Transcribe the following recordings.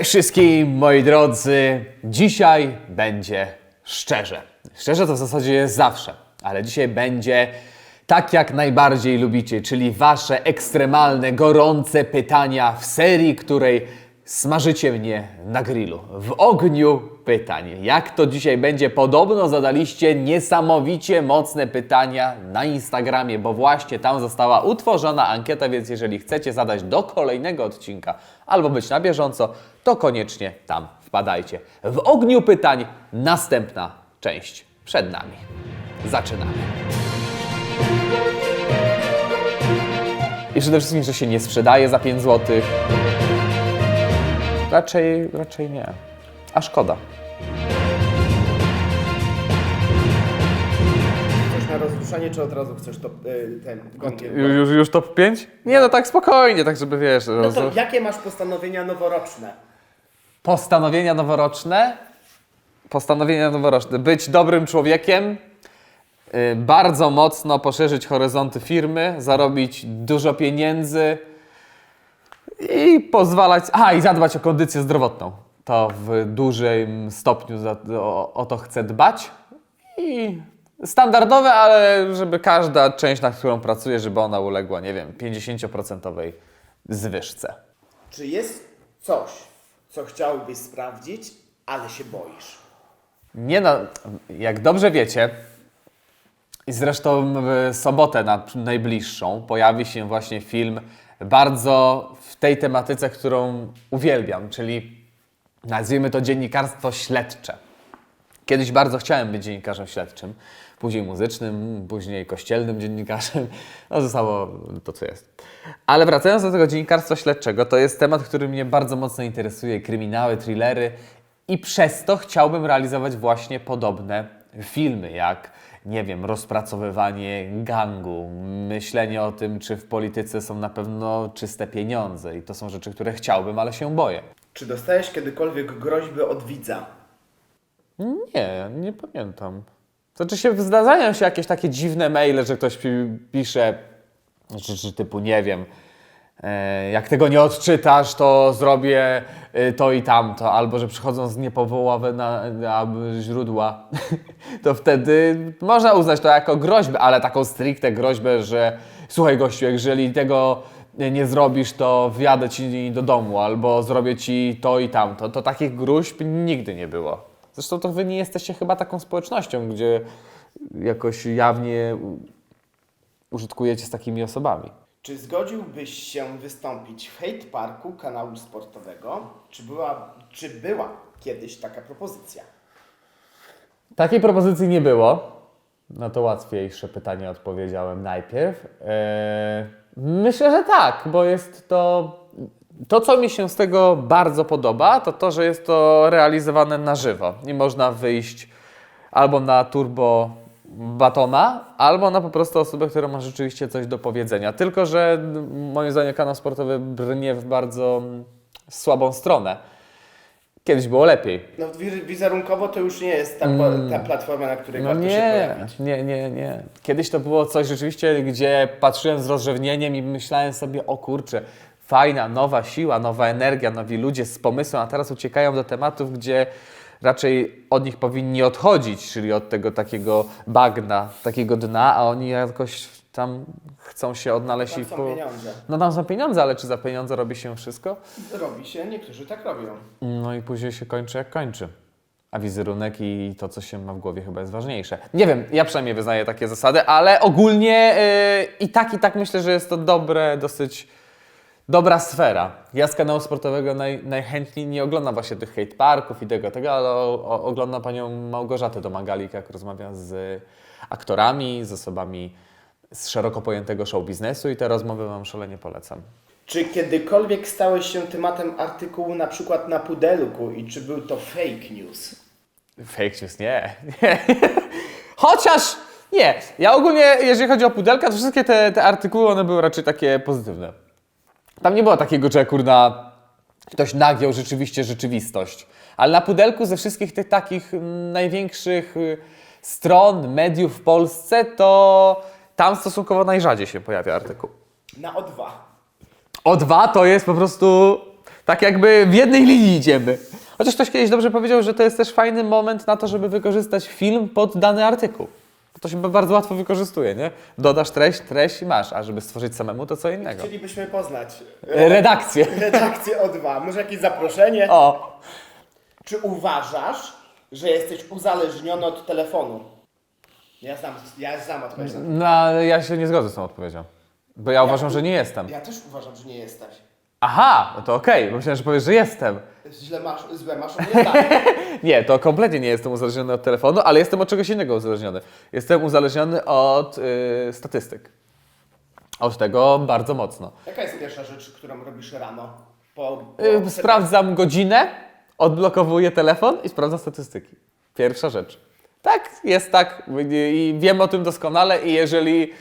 Cześć wszystkim, moi drodzy. Dzisiaj będzie szczerze. Szczerze to w zasadzie jest zawsze, ale dzisiaj będzie tak, jak najbardziej lubicie, czyli wasze ekstremalne, gorące pytania w serii, której smażycie mnie na grillu. W ogniu pytań. Jak to dzisiaj będzie? Podobno zadaliście niesamowicie mocne pytania na Instagramie, bo właśnie tam została utworzona ankieta, więc jeżeli chcecie zadać do kolejnego odcinka albo być na bieżąco, to koniecznie tam wpadajcie. W ogniu pytań następna część przed nami. Zaczynamy. I przede wszystkim, że się nie sprzedaje za 5 zł. Raczej, raczej nie. A szkoda. Chcesz na rozruszanie, czy od razu chcesz to, y, ten gongiem? Już, już top 5? Nie, no tak spokojnie, tak żeby wiesz. No to jakie masz postanowienia noworoczne? Postanowienia noworoczne. Postanowienia noworoczne. Być dobrym człowiekiem, y, bardzo mocno poszerzyć horyzonty firmy, zarobić dużo pieniędzy i pozwalać. A, i zadbać o kondycję zdrowotną. To w dużym stopniu za, o, o to chcę dbać. I standardowe, ale żeby każda część, nad którą pracuję, żeby ona uległa, nie wiem, 50% zwyżce. Czy jest coś, co chciałbyś sprawdzić, ale się boisz? Nie no, jak dobrze wiecie, i zresztą w sobotę na najbliższą pojawi się właśnie film bardzo w tej tematyce, którą uwielbiam, czyli nazwijmy to dziennikarstwo śledcze. Kiedyś bardzo chciałem być dziennikarzem śledczym, później muzycznym, później kościelnym dziennikarzem. No zostało to, co jest. Ale wracając do tego dziennikarstwa śledczego, to jest temat, który mnie bardzo mocno interesuje. Kryminały, thrillery i przez to chciałbym realizować właśnie podobne filmy, jak, nie wiem, rozpracowywanie gangu, myślenie o tym, czy w polityce są na pewno czyste pieniądze. I to są rzeczy, które chciałbym, ale się boję. Czy dostajesz kiedykolwiek groźby od widza? Nie, nie pamiętam. Znaczy się zdarzają się jakieś takie dziwne maile, że ktoś pi- pisze, czy, czy typu nie wiem, jak tego nie odczytasz, to zrobię e, to i tamto, albo że przychodzą z niepowoławe na, na źródła, to wtedy można uznać to jako groźbę, ale taką stricte groźbę, że słuchaj gościu, jeżeli tego nie zrobisz, to wjadę ci do domu, albo zrobię ci to i tamto. To takich gruźb nigdy nie było. Zresztą to wy nie jesteście chyba taką społecznością, gdzie jakoś jawnie użytkujecie z takimi osobami. Czy zgodziłbyś się wystąpić w hate parku kanału sportowego? Czy była, czy była kiedyś taka propozycja? Takiej propozycji nie było. Na to łatwiejsze pytanie odpowiedziałem najpierw. Eee, myślę, że tak, bo jest to. To, co mi się z tego bardzo podoba, to to, że jest to realizowane na żywo. Nie można wyjść albo na turbo batona, albo na po prostu osobę, która ma rzeczywiście coś do powiedzenia. Tylko, że mm, moim zdaniem kanał sportowy brnie w bardzo mm, słabą stronę. Kiedyś było lepiej. No wi- wizerunkowo to już nie jest ta, ta platforma, na której No warto się nie, pojawić. nie, nie, nie. Kiedyś to było coś rzeczywiście, gdzie patrzyłem z rozrzewnieniem i myślałem sobie, o kurczę, fajna, nowa siła, nowa energia, nowi ludzie z pomysłem, a teraz uciekają do tematów, gdzie raczej od nich powinni odchodzić, czyli od tego takiego bagna, takiego dna, a oni jakoś tam chcą się odnaleźć Tam i są pieniądze. No tam są pieniądze, ale czy za pieniądze robi się wszystko? Robi się, niektórzy tak robią. No i później się kończy jak kończy. A wizerunek i to, co się ma w głowie, chyba jest ważniejsze. Nie wiem, ja przynajmniej wyznaję takie zasady, ale ogólnie yy, i tak, i tak myślę, że jest to dobre, dosyć dobra sfera. Ja z kanału sportowego naj, najchętniej nie oglądam właśnie tych hate parków i tego, tego, ale o, o, oglądam panią Małgorzatę Domagalik, jak rozmawia z aktorami, z osobami z szeroko pojętego show biznesu i te rozmowy Wam szalenie polecam. Czy kiedykolwiek stałeś się tematem artykułu na przykład na Pudelku i czy był to fake news? Fake news, nie. nie. Chociaż nie. Ja ogólnie, jeżeli chodzi o pudelka, to wszystkie te, te artykuły, one były raczej takie pozytywne. Tam nie było takiego, że kurna ktoś nagiął rzeczywiście rzeczywistość. Ale na pudelku ze wszystkich tych takich mm, największych y, stron, mediów w Polsce, to tam stosunkowo najrzadziej się pojawia artykuł. Na O2. O2 to jest po prostu Tak jakby w jednej linii idziemy. Chociaż ktoś kiedyś dobrze powiedział, że to jest też fajny moment na to, żeby wykorzystać film pod dany artykuł. To się bardzo łatwo wykorzystuje, nie? Dodasz treść, treść i masz, a żeby stworzyć samemu, to co innego. Chcielibyśmy poznać E, Redakcję. redakcję O2. Może jakieś zaproszenie? O! Czy uważasz, że jesteś uzależniony od telefonu? Ja znam, ja znam odpowiedź. na. No, ale ja się nie zgodzę z tą odpowiedzią. Bo ja uważam, że nie jestem. Ja też uważam, że nie jesteś. Aha, no to okej, bo myślałem, że powiesz, że jestem. Źle masz, złe masz oglądanie. Nie, to kompletnie nie jestem uzależniony od telefonu, ale jestem od czegoś innego uzależniony. Jestem uzależniony od y, statystyk. Od tego bardzo mocno. Jaka jest pierwsza rzecz, którą robisz rano? Po, po Y, sprawdzam godzinę, odblokowuję telefon i sprawdzam statystyki. Pierwsza rzecz. Tak, jest tak y, i wiem o tym doskonale i jeżeli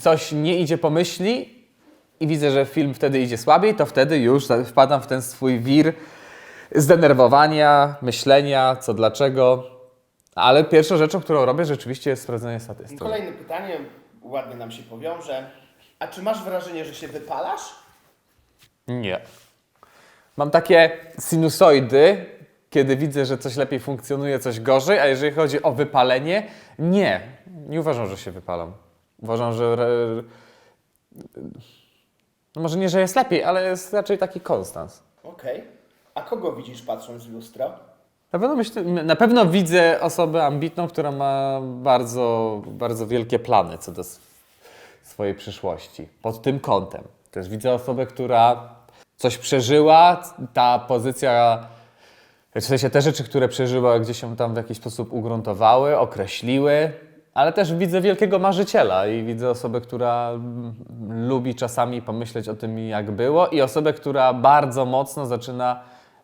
coś nie idzie po myśli i widzę, że film wtedy idzie słabiej, to wtedy już wpadam w ten swój wir zdenerwowania, myślenia, co dlaczego. Ale pierwszą rzeczą, którą robię rzeczywiście jest sprawdzenie statystyk. Kolejne pytanie, ładnie nam się powiąże. A czy masz wrażenie, że się wypalasz? Nie. Mam takie sinusoidy, kiedy widzę, że coś lepiej funkcjonuje, coś gorzej, a jeżeli chodzi o wypalenie, nie. Nie uważam, że się wypalam. Uważam, że. No może nie, że jest lepiej, ale jest raczej taki konstans. Okej. A kogo widzisz patrząc w lustro? Na pewno, myślę, na pewno widzę osobę ambitną, która ma bardzo, bardzo wielkie plany co do s- swojej przyszłości. Pod tym kątem. Też widzę osobę, która coś przeżyła, ta pozycja, w sensie te rzeczy, które przeżyła, gdzieś się tam w jakiś sposób ugruntowały, określiły, ale też widzę wielkiego marzyciela i widzę osobę, która mm, lubi czasami pomyśleć o tym, jak było i osobę, która bardzo mocno zaczyna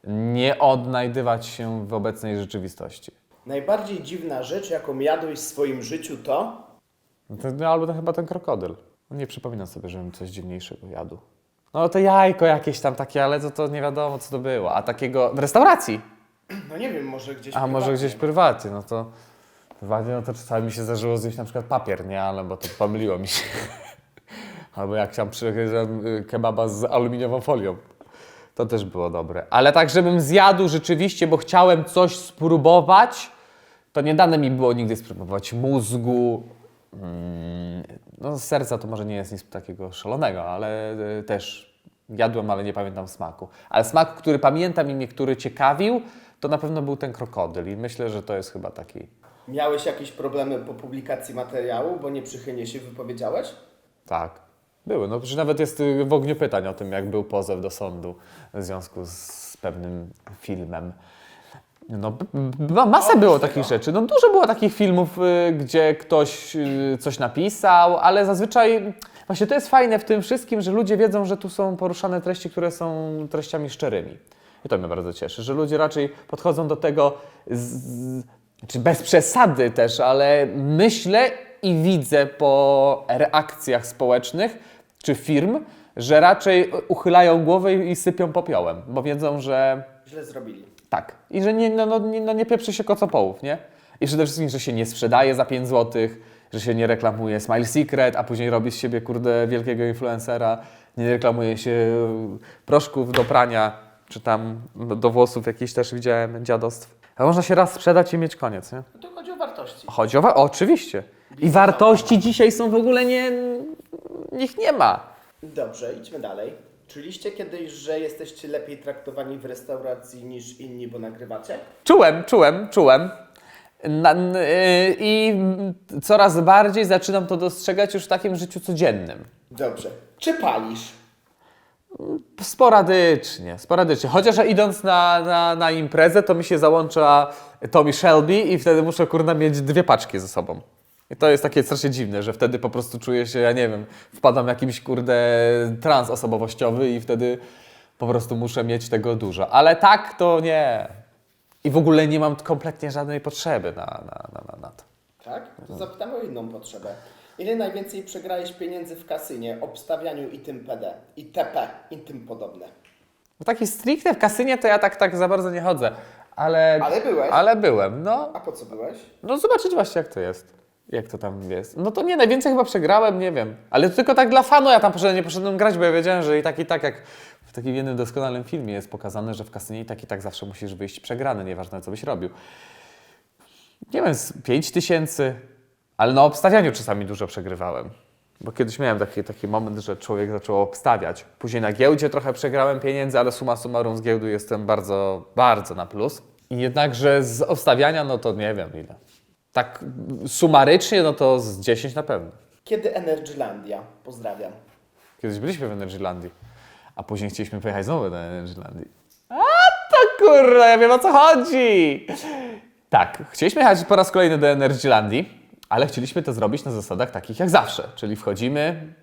nie odnajdywać się w obecnej rzeczywistości. Najbardziej dziwna rzecz, jaką jadłeś w swoim życiu to? No to, no, albo to chyba ten krokodyl. Nie przypominam sobie, żebym coś dziwniejszego jadł. No to jajko jakieś tam takie, ale to, to nie wiadomo, co to było. A takiego w restauracji, No nie wiem, może gdzieś a może prywatnie. gdzieś prywatnie, no to prywatnie, no to czasami mi się zdarzyło zjeść na przykład papier, nie? Ale bo to pomyliło mi się. Albo jak tam przyjechałem y, kebaba z aluminiową folią. To też było dobre. Ale tak, żebym zjadł rzeczywiście, bo chciałem coś spróbować, to nie dane mi było nigdy spróbować mózgu. Mm, No, serca to może nie jest nic takiego szalonego, ale y, też jadłem, ale nie pamiętam smaku. Ale smak, który pamiętam i mnie który ciekawił, to na pewno był ten krokodyl i myślę, że to jest chyba taki. Miałeś jakieś problemy po publikacji materiału, bo nieprzychylnie się wypowiedziałeś? Tak. Były. No przecież nawet jest y, w ogniu pytań o tym, jak był pozew do sądu w związku z pewnym filmem. No, masę było takich rzeczy. No, dużo było takich filmów, y, gdzie ktoś y, coś napisał, ale zazwyczaj właśnie to jest fajne w tym wszystkim, że ludzie wiedzą, że tu są poruszane treści, które są treściami szczerymi. I to mnie bardzo cieszy, że ludzie raczej podchodzą do tego z, z, czy bez przesady też, ale myślę i widzę po reakcjach społecznych czy firm, że raczej uchylają głowę i sypią popiołem, bo wiedzą, że Źle zrobili. tak. I że nie, no, no, nie, no nie pieprzy się kocopołów, nie? I przede wszystkim, że się nie sprzedaje za 5 zł, że się nie reklamuje Smile Secret, a później robi z siebie, kurde, wielkiego influencera. Nie reklamuje się proszków do prania, czy tam do włosów jakiś też widziałem dziadostw. A można się raz sprzedać i mieć koniec, nie? No to chodzi o wartości. Chodzi o... Wa- oczywiście. I wartości dzisiaj są w ogóle nie... Ich nie ma. Dobrze, idźmy dalej. Czuliście kiedyś, że jesteście lepiej traktowani w restauracji niż inni, bo nagrywacie? Czułem, czułem, czułem. Na, n- yy, I coraz bardziej zaczynam to dostrzegać już w takim życiu codziennym. Dobrze. Czy palisz? Sporadycznie, sporadycznie. Chociaż idąc na, na, na imprezę, to mi się załącza Tommy Shelby i wtedy muszę kurna mieć dwie paczki ze sobą. I to jest takie strasznie dziwne, że wtedy po prostu czuję się, ja nie wiem, wpadam w jakiś kurde trans osobowościowy i wtedy po prostu muszę mieć tego dużo. Ale tak to nie. I w ogóle nie mam kompletnie żadnej potrzeby na, na, na, na to. Tak? To zapytam o inną potrzebę. Ile najwięcej przegrałeś pieniędzy w kasynie, obstawianiu i tym PD, i TP, i tym podobne? W taki stricte w kasynie to ja tak, tak za bardzo nie chodzę. Ale, Ale byłeś? ale byłem, no. A po co byłeś? No zobaczyć właśnie jak to jest. Jak to tam jest? No to nie, najwięcej chyba przegrałem, nie wiem. Ale to tylko tak dla fanu ja tam poszedłem, nie poszedłem grać, bo ja wiedziałem, że i tak, i tak jak w takim jednym doskonałym filmie jest pokazane, że w kasynie i tak, i tak zawsze musisz wyjść przegrany, nieważne co byś robił. Nie wiem, z 5 tysięcy, ale na obstawianiu czasami dużo przegrywałem. Bo kiedyś miałem taki, taki moment, że człowiek zaczął obstawiać. Później na giełdzie trochę przegrałem pieniędzy, ale suma summarum z giełdu jestem bardzo, bardzo na plus. I jednakże z obstawiania, no to nie wiem ile. Tak sumarycznie, no to z 10 na pewno. Kiedy Energylandia? Pozdrawiam. Kiedyś byliśmy w Energylandii, a później chcieliśmy pojechać znowu do Energylandii. A to kurwa, ja wiem o co chodzi! Tak, chcieliśmy jechać po raz kolejny do Energylandii, ale chcieliśmy to zrobić na zasadach takich jak zawsze, czyli wchodzimy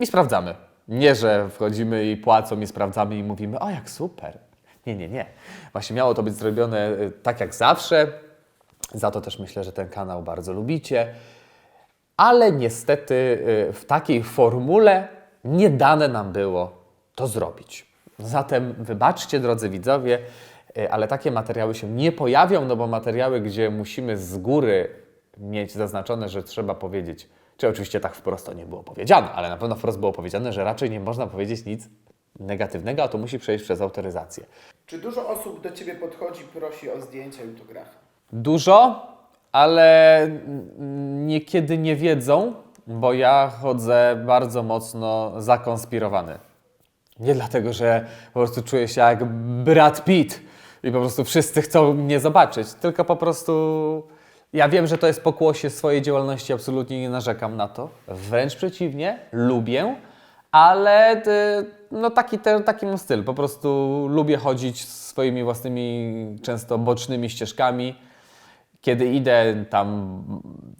i sprawdzamy. Nie, że wchodzimy i płacą i sprawdzamy i mówimy, o jak super. Nie, nie, nie. Właśnie miało to być zrobione y, tak jak zawsze. Za to też myślę, że ten kanał bardzo lubicie ale niestety y, w takiej formule nie dane nam było to zrobić. Zatem wybaczcie, drodzy widzowie, y, ale takie materiały się nie pojawią, no bo materiały, gdzie musimy z góry mieć zaznaczone, że trzeba powiedzieć, czy oczywiście tak wprost to nie było powiedziane, ale na pewno wprost było powiedziane, że raczej nie można powiedzieć nic negatywnego, a to musi przejść przez autoryzację. Czy dużo osób do Ciebie podchodzi, prosi o zdjęcia i autografy? Dużo, ale niekiedy nie wiedzą, bo ja chodzę bardzo mocno zakonspirowany. Nie dlatego, że po prostu czuję się jak Brad Pitt i po prostu wszyscy chcą mnie zobaczyć, tylko po prostu ja wiem, że to jest pokłosie swojej działalności, absolutnie nie narzekam na to. Wręcz przeciwnie, lubię, ale y, no taki, te, taki mam styl. Po prostu lubię chodzić swoimi własnymi, często bocznymi ścieżkami. Kiedy idę tam,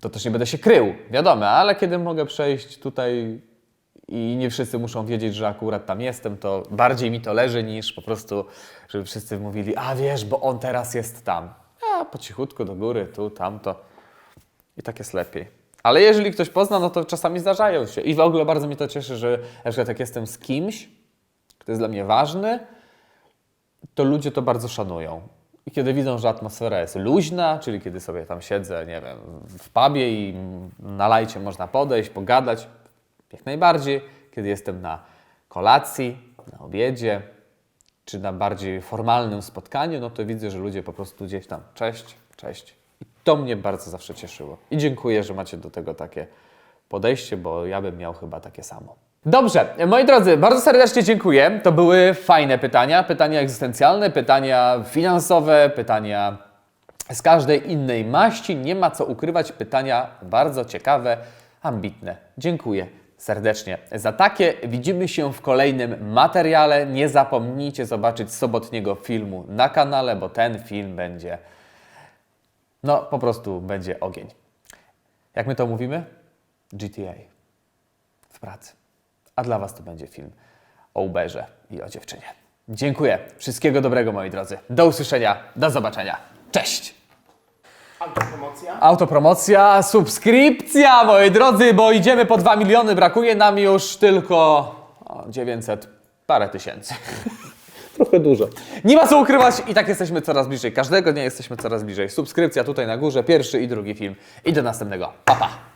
to też nie będę się krył, wiadomo, ale kiedy mogę przejść tutaj i nie wszyscy muszą wiedzieć, że akurat tam jestem, to bardziej mi to leży niż po prostu, żeby wszyscy mówili, a wiesz, bo on teraz jest tam. Po cichutku do góry, tu, tamto. I tak jest lepiej. Ale jeżeli ktoś pozna, no to czasami zdarzają się. I w ogóle bardzo mnie to cieszy, że na przykład jak jestem z kimś, kto jest dla mnie ważny, to ludzie to bardzo szanują. I kiedy widzą, że atmosfera jest luźna, czyli kiedy sobie tam siedzę, nie wiem, w pubie i na lajcie można podejść, pogadać, jak najbardziej. Kiedy jestem na kolacji, na obiedzie, czy na bardziej formalnym spotkaniu, no to widzę, że ludzie po prostu gdzieś tam cześć, cześć. I to mnie bardzo zawsze cieszyło. I dziękuję, że macie do tego takie podejście, bo ja bym miał chyba takie samo. Dobrze, moi drodzy, bardzo serdecznie dziękuję. To były fajne pytania, pytania egzystencjalne, pytania finansowe, pytania z każdej innej maści. Nie ma co ukrywać, pytania bardzo ciekawe, ambitne. Dziękuję serdecznie za takie. Widzimy się w kolejnym materiale. Nie zapomnijcie zobaczyć sobotniego filmu na kanale, bo ten film będzie, no po prostu będzie ogień. Jak my to mówimy? GTA w pracy. A dla Was to będzie film o Uberze i o dziewczynie. Dziękuję. Wszystkiego dobrego, moi drodzy. Do usłyszenia. Do zobaczenia. Cześć! Autopromocja? Autopromocja, subskrypcja, moi drodzy, bo idziemy po 2 miliony. Brakuje nam już tylko o, 900 parę tysięcy. Trochę dużo. Nie ma co ukrywać i tak jesteśmy coraz bliżej. Każdego dnia jesteśmy coraz bliżej. Subskrypcja tutaj na górze, pierwszy i drugi film. I do następnego. Pa, pa.